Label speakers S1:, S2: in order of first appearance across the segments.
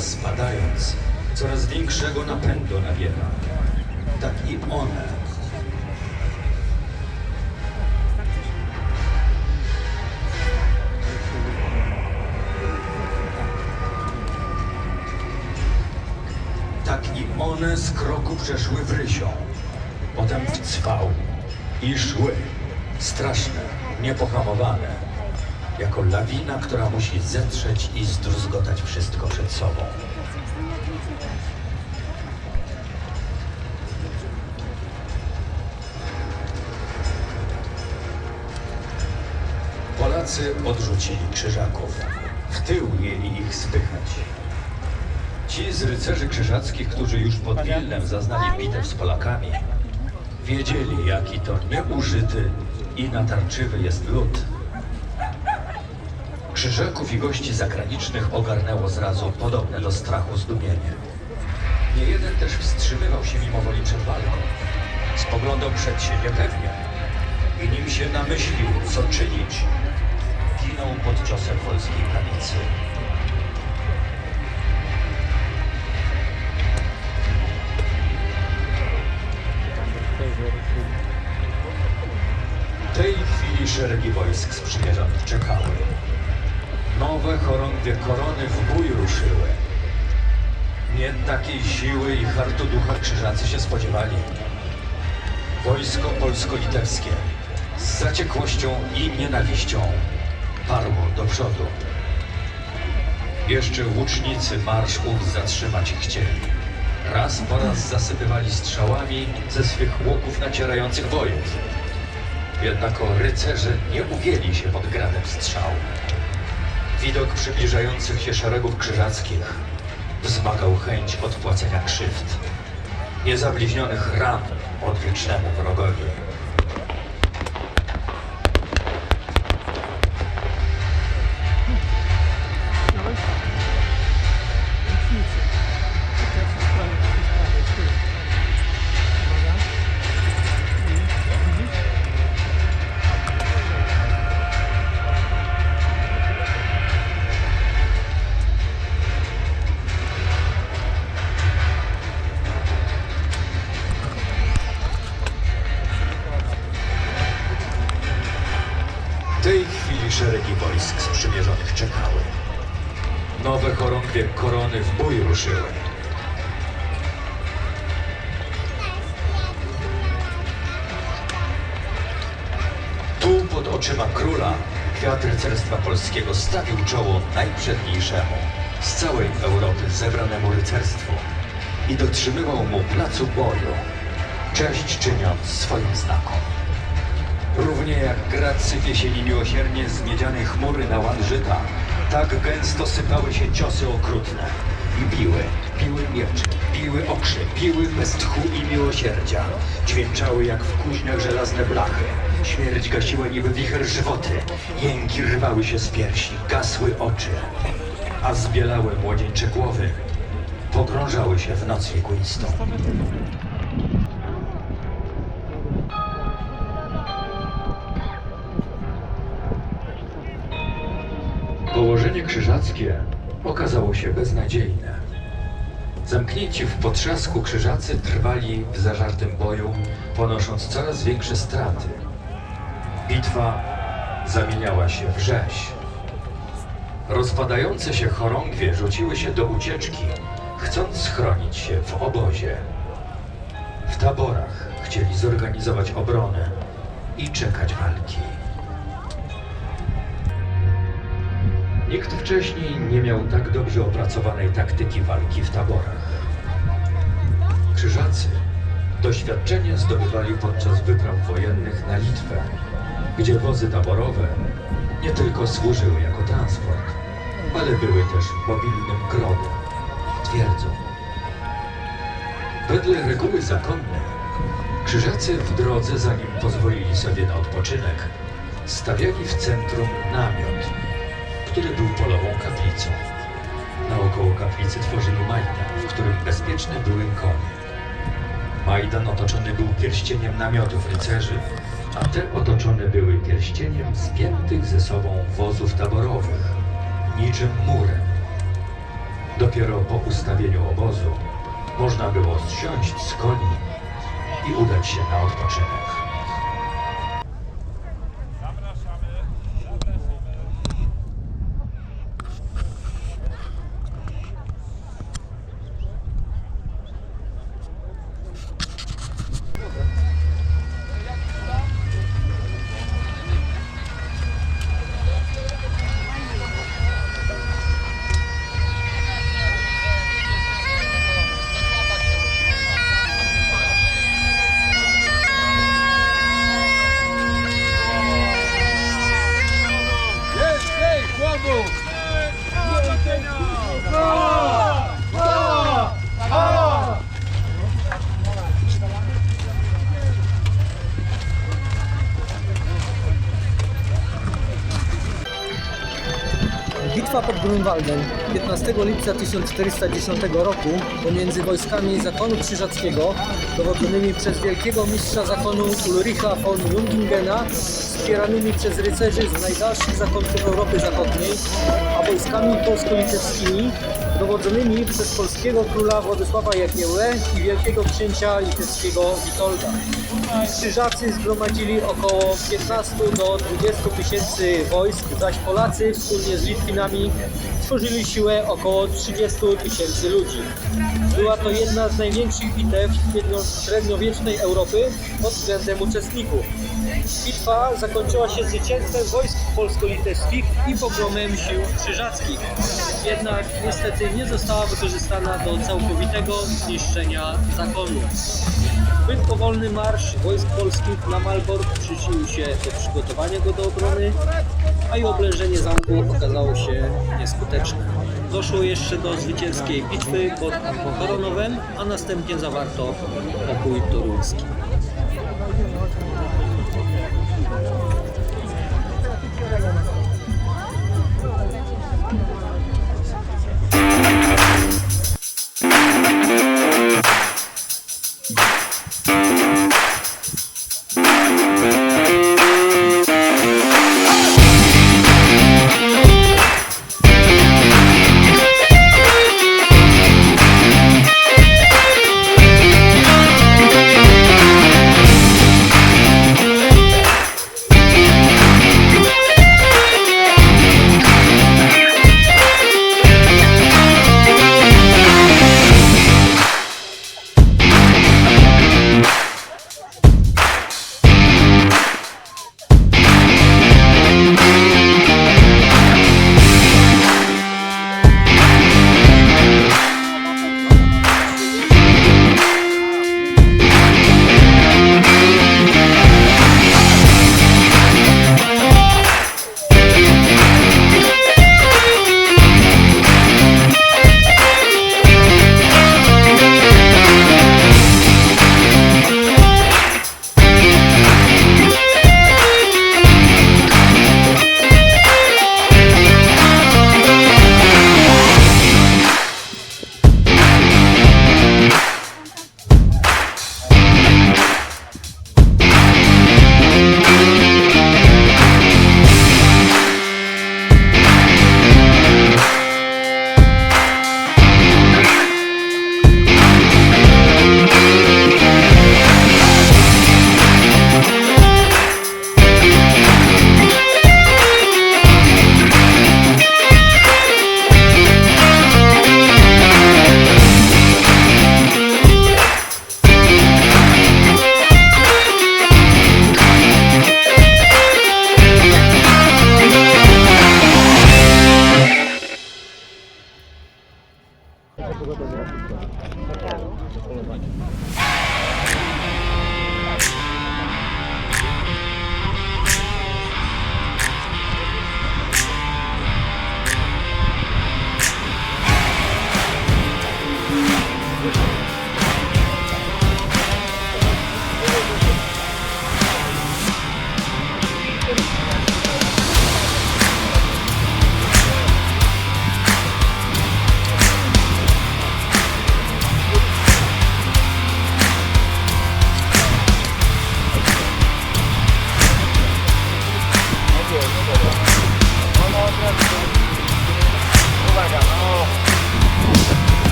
S1: spadając, coraz większego napędu nabiera. Tak i one. Tak i one z kroku przeszły w rysią, potem w cwał i szły, straszne, niepohamowane jako lawina, która musi zetrzeć i zdruzgotać wszystko przed sobą. Polacy odrzucili krzyżaków. W tył mieli ich spychać. Ci z rycerzy krzyżackich, którzy już pod Wilnem zaznali bitew z Polakami, wiedzieli, jaki to nieużyty i natarczywy jest lud. Krzyżaków i gości zagranicznych ogarnęło zrazu podobne do strachu zdumienie. Nie jeden też wstrzymywał się mimo woli przed walką. Spoglądał przed siebie pewnie i nim się namyślił, co czynić, ginął pod ciosem polskiej prawicy. W tej chwili szeregi wojsk sprzymierzonych czekały. Nowe chorągwie korony w bój ruszyły. Nie takiej siły i hartu ducha krzyżacy się spodziewali. Wojsko polsko-litewskie z zaciekłością i nienawiścią parło do przodu. Jeszcze łucznicy marsz ów zatrzymać chcieli. Raz po raz zasypywali strzałami ze swych łoków nacierających wojów. Jednako rycerze nie ugięli się pod gradem strzał. Widok przybliżających się szeregów krzyżackich wzmagał chęć odpłacenia krzywd, niezabliźnionych ran odwiecznemu wrogowi. W bój ruszyły. Tu pod oczyma króla kwiat rycerstwa polskiego stawił czoło najprzedniejszemu z całej Europy zebranemu rycerstwu i dotrzymywał mu placu boju, cześć czyniąc swoim znakom. Równie jak grad sypie się niemiłosiernie z miedzianej chmury na łan żyta, tak gęsto sypały się ciosy okrutne. I biły, biły miecze, biły okrzy, biły bez tchu i miłosierdzia. Dźwięczały jak w kuźniach żelazne blachy. Śmierć gasiła niby wicher żywoty. Jęki rwały się z piersi, gasły oczy. A zbielałe młodzieńcze głowy pogrążały się w noc wiekuistą. Położenie krzyżackie okazało się beznadziejne. Zamknięci w potrzasku krzyżacy trwali w zażartym boju, ponosząc coraz większe straty. Bitwa zamieniała się w rzeź. Rozpadające się chorągwie rzuciły się do ucieczki, chcąc schronić się w obozie. W taborach chcieli zorganizować obronę i czekać walki. Nikt wcześniej nie miał tak dobrze opracowanej taktyki walki w taborach. Krzyżacy doświadczenie zdobywali podczas wypraw wojennych na Litwę, gdzie wozy taborowe nie tylko służyły jako transport, ale były też mobilnym gronem, twierdzą. Wedle reguły zakonnej, krzyżacy w drodze, zanim pozwolili sobie na odpoczynek, stawiali w centrum namiot, który był polową kaplicą. Naokoło kaplicy tworzyli majdan, w którym bezpieczne były konie. Majdan otoczony był pierścieniem namiotów rycerzy, a te otoczone były pierścieniem spiętych ze sobą wozów taborowych, niczym murem. Dopiero po ustawieniu obozu można było zsiąść z koni i udać się na odpoczynek.
S2: Grunwaldem 15 lipca 1410 roku pomiędzy wojskami zakonu krzyżackiego dowodzonymi przez wielkiego mistrza zakonu Ulricha von Jungingena wspieranymi przez rycerzy z najdalszych zakątków Europy Zachodniej, a wojskami polsko-litewskimi dowodzonymi przez polskiego króla Władysława Jagiełłę i wielkiego księcia litewskiego Witolda. Krzyżacy zgromadzili około 15 do 20 tysięcy wojsk, zaś Polacy wspólnie z Litwinami tworzyli siłę około 30 tysięcy ludzi. Była to jedna z największych bitew średnio- średniowiecznej Europy pod względem uczestników. Bitwa zakończyła się zwycięstwem wojsk polsko-litewskich i pogromem sił krzyżackich. Jednak niestety nie została wykorzystana do całkowitego zniszczenia zakonu. Zbyt powolny marsz wojsk polskich na Malbork przyczynił się do przygotowania go do obrony, a i oblężenie zamku okazało się nieskuteczne. Doszło jeszcze do zwycięskiej bitwy pod Koronowem, a następnie zawarto pokój toruński.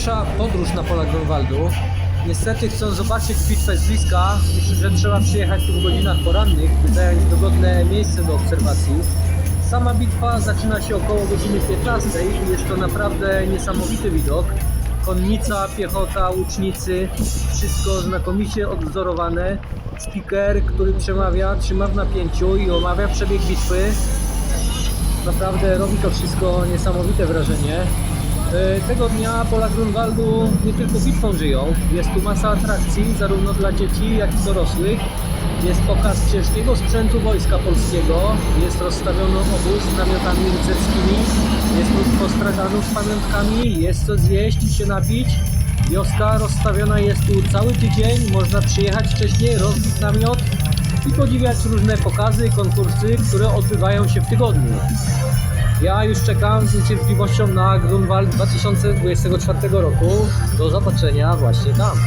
S2: Pierwsza podróż na pola Grunwaldu. Niestety chcąc zobaczyć bitwę z bliska, myślę, że trzeba przyjechać tu w godzinach porannych, by zająć dogodne miejsce do obserwacji. Sama bitwa zaczyna się około godziny 15 i jest to naprawdę niesamowity widok. Konnica, piechota, łucznicy, wszystko znakomicie odwzorowane. Speaker, który przemawia, trzyma w napięciu i omawia przebieg bitwy. Naprawdę robi to wszystko niesamowite wrażenie. E, Tego dnia pola Grunwaldu nie tylko bitwą żyją. Jest tu masa atrakcji, zarówno dla dzieci, jak i dorosłych. Jest pokaz ciężkiego sprzętu Wojska Polskiego, jest rozstawiony obóz z namiotami rycerskimi, jest mnóstwo straganów z pamiątkami, jest co zjeść i się napić. Wioska rozstawiona jest tu cały tydzień, można przyjechać wcześniej, rozbić namiot i podziwiać różne pokazy, konkursy, które odbywają się w tygodniu. Ja już czekam z niecierpliwością na Grunwald 2024 roku. Do zobaczenia właśnie tam.